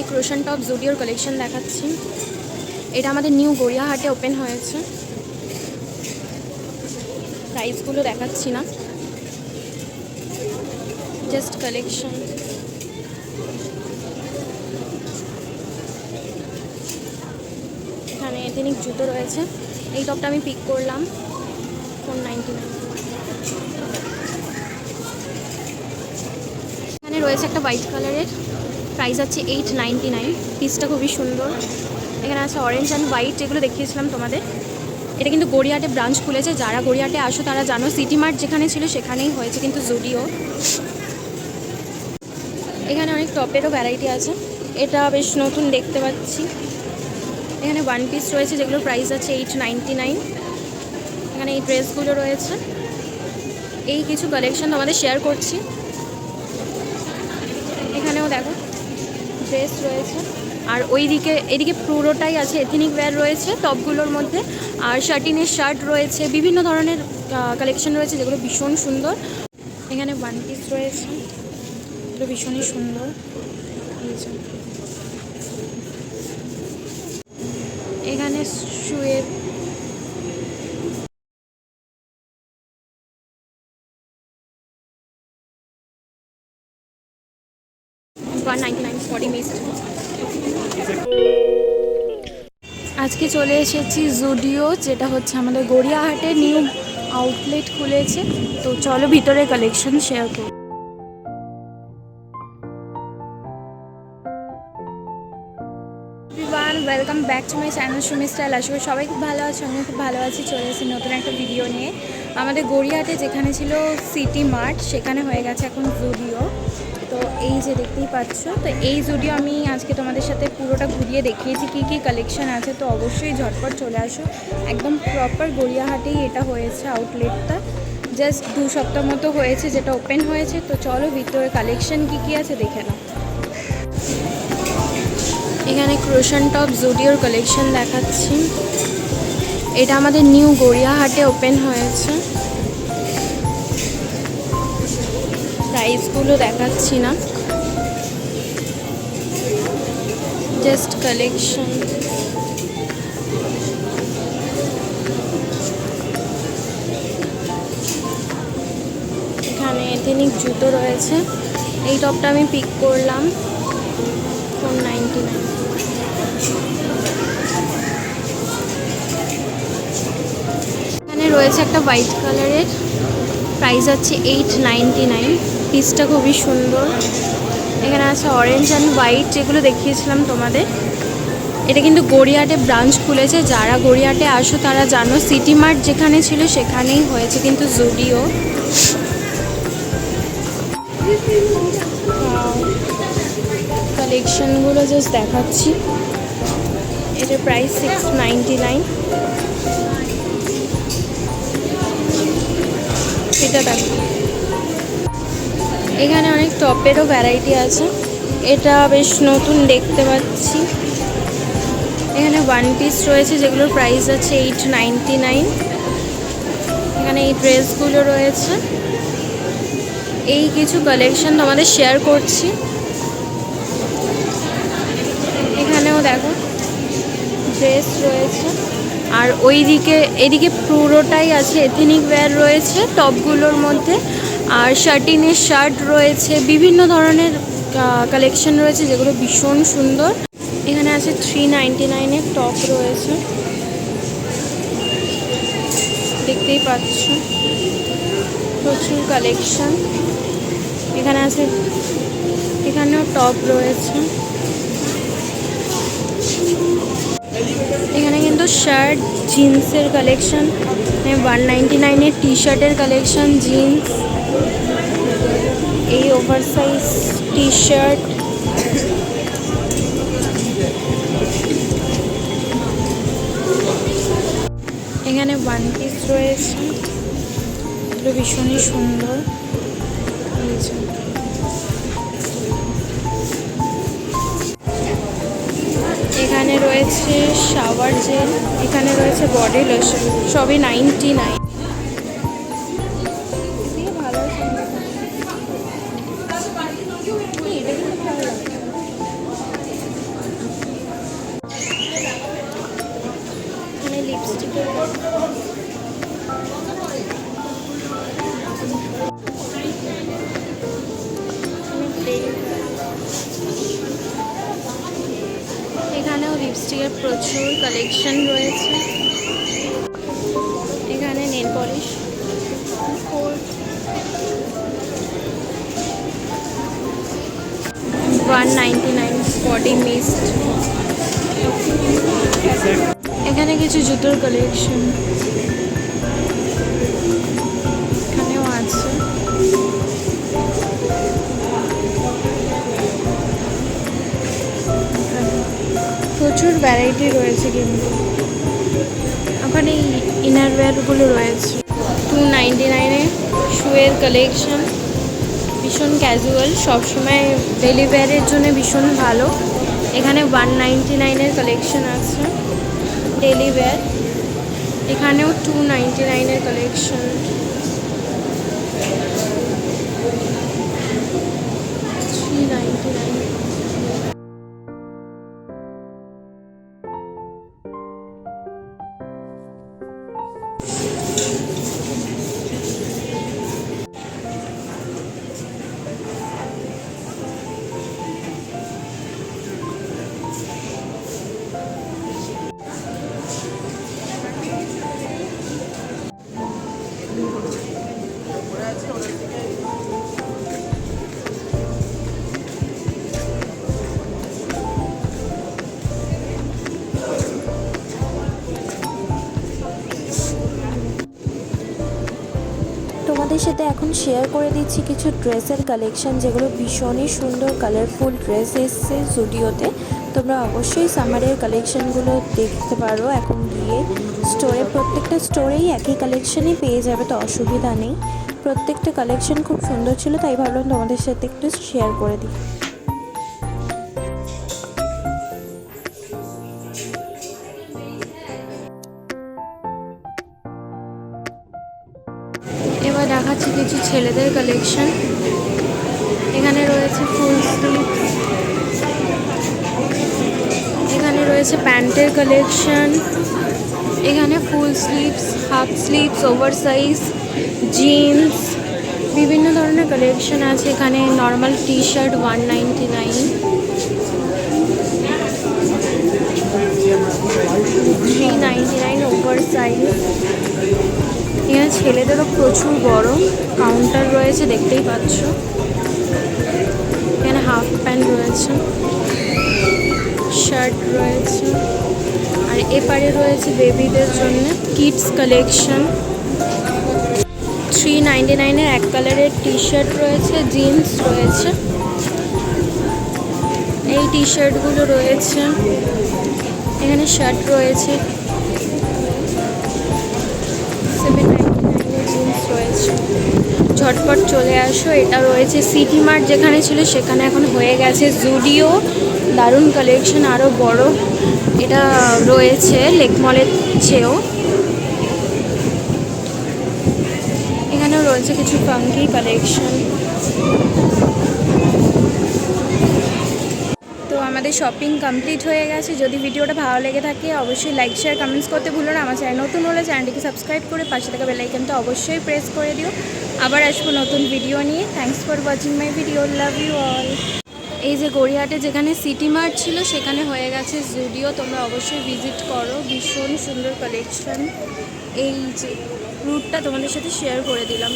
এখানে ক্রোশন top জুডিওর collection দেখাচ্ছি। এটা আমাদের নিউ গড়িয়াহাটে ওপেন হয়েছে। প্রাইসগুলো দেখাচ্ছি না। জাস্ট কালেকশন এখানে এথেনিক জুতো রয়েছে। এই টপটা আমি পিক করলাম। ফোর নাইনটি নাইন এখানে রয়েছে একটা হোয়াইট কালারের প্রাইস আছে এইট নাইনটি নাইন পিসটা খুবই সুন্দর। এখানে আছে অরেঞ্জ অ্যান্ড হোয়াইট যেগুলো দেখিয়েছিলাম তোমাদের। এটা কিন্তু গড়িয়াহাটে ব্রাঞ্চ খুলেছে। যারা গড়িয়াহাটে আসো, তারা জানো সিটি মার্ট যেখানে ছিল, সেখানেই হয়েছে কিন্তু জুডিও এখানে অনেক টপেরও ভ্যারাইটি আছে। এটা বেশ নতুন দেখতে পাচ্ছি। এখানে ওয়ান পিস রয়েছে যেগুলোর প্রাইস আছে এইট নাইনটি নাইন এখানে এই ড্রেসগুলো রয়েছে। এই কিছু কালেকশন তোমাদের শেয়ার করছি। এখানেও দেখো ড্রেস রয়েছে। আর ওইদিকে, এদিকে পুরোটাই আছে এথনিক ওয়্যার রয়েছে টপগুলোর মধ্যে। আর শার্টিনের শার্ট রয়েছে, বিভিন্ন ধরনের কালেকশন রয়েছে যেগুলো ভীষণ সুন্দর। এখানে ওয়ান পিস রয়েছে, এগুলো ভীষণই সুন্দর। এখানে শুয়ের আজকে চলে এসেছি জুডিও যেটা হচ্ছে আমাদের গড়িয়াহাটে নিউ আউটলেট খুলেছে। তো চলো ভিতরে কালেকশন শেয়ার করো। Everyone welcome back to my channel Sumi style করি সবাই খুব ভালো আছে আমি খুব ভালো আছি। চলে এসেছি নতুন একটা ভিডিও নিয়ে। আমাদের গড়িয়াহাটে যেখানে ছিল সিটি মার্ট সেখানে হয়ে গেছে এখন জুডিও এই যে দেখতেই পাচ্ছ, তো এই জুডিও আমি আজকে তোমাদের সাথে পুরোটা ঘুরিয়ে দেখিয়েছি কী কী কালেকশন আছে, তো অবশ্যই ঝটপট চলে আসো। একদম প্রপার গড়িয়াহাটেই এটা হয়েছে আউটলেটটা জাস্ট দু সপ্তাহ মতো হয়েছে যেটা ওপেন হয়েছে, তো চলো ভিতরে কালেকশন কী কী আছে দেখে নাও। এখানে ক্রোশন টপ জুডিওর কালেকশন দেখাচ্ছি। এটা আমাদের নিউ গড়িয়াহাটে ওপেন হয়েছে। প্রাইসগুলো দেখাচ্ছি না। জাস্ট কালেকশন এখানে এথেনিক জুতো রয়েছে। এই টপটা আমি পিক করলাম। ফোর নাইনটি নাইন এখানে রয়েছে একটা হোয়াইট কালারের প্রাইস আছে এইট নাইনটি নাইন পিসটা খুবই সুন্দর। এখানে আছে অরেঞ্জ অ্যান্ড হোয়াইট যেগুলো দেখিয়েছিলাম তোমাদের। এটা কিন্তু গড়িয়াহাটে ব্রাঞ্চ খুলেছে। যারা গড়িয়াহাটে আসো, তারা জানো সিটি মার্ট যেখানে ছিল, সেখানেই হয়েছে কিন্তু জুডিও কালেকশনগুলো জাস্ট দেখাচ্ছি। এটার প্রাইস সিক্স নাইনটি নাইন এটা দেখো। এখানে অনেক টপেরও ভ্যারাইটি আছে। এটা বেশ নতুন দেখতে পাচ্ছি। এখানে ওয়ান পিস রয়েছে, যেগুলোর প্রাইস আছে এইট নাইনটি নাইন এখানে এই ড্রেসগুলো রয়েছে। এই কিছু কালেকশন তোমাদের শেয়ার করছি। এখানেও দেখো ড্রেস রয়েছে। আর ওইদিকে, এদিকে পুরোটাই আছে এথেনিক ওয়্যার রয়েছে টপগুলোর মধ্যে। আর শার্টিনের শার্ট রয়েছে, বিভিন্ন ধরনের কালেকশন রয়েছে যেগুলো ভীষণ সুন্দর। এখানে আছে থ্রি নাইনটি নাইনের টপ রয়েছে। দেখতেই পাচ্ছ। প্রচুর কালেকশন এখানে আছে, এখানেও টপ রয়েছে। কিন্তু শার্ট জিন্সের কালেকশন ওয়ান নাইনটি নাইনের টি শার্টের কালেকশন জিন্স এই ওভার সাইজ টি শার্ট এখানে ওয়ান পিস রয়েছে। ভীষণই সুন্দর। এখানে রয়েছে শাওয়ার জেল এখানে রয়েছে বডি লোশন সবই নাইনটি নাইন লিপস্টিকের প্রচুর কালেকশন রয়েছে। এখানে nail polish one nine body mist এখানে কিছু জুতোর কালেকশন ভ্যারাইটি রয়েছে কিন্তু। ওখানে ইনার ওয়্যারগুলো রয়েছে। টু নাইনটি নাইনে শুয়ের কালেকশন ভীষণ ক্যাজুয়াল সবসময় ডেলি ওয়্যারের জন্য ভীষণ ভালো। এখানে ওয়ান নাইনটি নাইনের কালেকশন আছে ডেলি ওয়্যার এখানেও টু নাইনটি নাইনের কালেকশন তোমাদের সাথে এখন শেয়ার করে দিচ্ছি কিছু ড্রেসের কালেকশন যেগুলো ভীষণই সুন্দর কালারফুল ড্রেস এসছে জুডিওতে তোমরা অবশ্যই সামারের কালেকশনগুলো দেখতে পারো। এখন গিয়ে স্টোরে প্রত্যেকটা স্টোরেই একই কালেকশনই পেয়ে যাবে, তো অসুবিধা নেই। প্রত্যেকটা কালেকশন খুব সুন্দর ছিল, তাই ভাবলাম তোমাদের সাথে একটু শেয়ার করে দিই। এবার দেখাচ্ছি কিছু ছেলেদের কালেকশন এখানে রয়েছে ফুল স্লিভ এখানে রয়েছে প্যান্টের কালেকশন এখানে full sleeves half sleeves over size jeans বিভিন্ন ধরনের কালেকশন আছে এখানে normal T shirt one ninety nine three ninety nine over size এখানে ছেলেদেরও প্রচুর বড় কাউন্টার রয়েছে, দেখতেই পাচ্ছ। এখানে হাফ প্যান্ট রয়েছে শার্ট রয়েছে। আর এপারে রয়েছে বেবিদের জন্য কিডস কালেকশন থ্রি নাইনটি নাইনের এক কালারের টি শার্ট রয়েছে, জিন্স রয়েছে। এই টি শার্টগুলো রয়েছে। এখানে শার্ট রয়েছে। সেভেন জিন্স রয়েছে। ঝটপট চলে আসো, এটা রয়েছে সিটি মার্ট যেখানে ছিল, সেখানে এখন হয়ে গেছে। জুডিও, দারুণ কালেকশন আরও বড়। এটা রয়েছে লেকমলের চেয়েও। রয়েছে কিছু ফাঙ্কি কালেকশন তো আমাদের শপিং কমপ্লিট হয়ে গেছে। যদি ভিডিওটা ভালো লেগে থাকে, অবশ্যই লাইক শেয়ার কমেন্টস করতে ভুলো না। আমার চ্যানেল নতুন হলে চ্যানেলটিকে সাবস্ক্রাইব করে পাশে থাকা বেলাইকনটা অবশ্যই প্রেস করে দিও। আবার আসব নতুন ভিডিও নিয়ে। Thanks for watching my video love you all এই যে গড়িয়াহাটে যেখানে সিটি মার্ট ছিল, সেখানে হয়ে গেছে জুডিও তোমরা অবশ্যই ভিজিট করো। ভীষণ সুন্দর কালেকশন এই যে রুটটা তোমাদের সাথে শেয়ার করে দিলাম।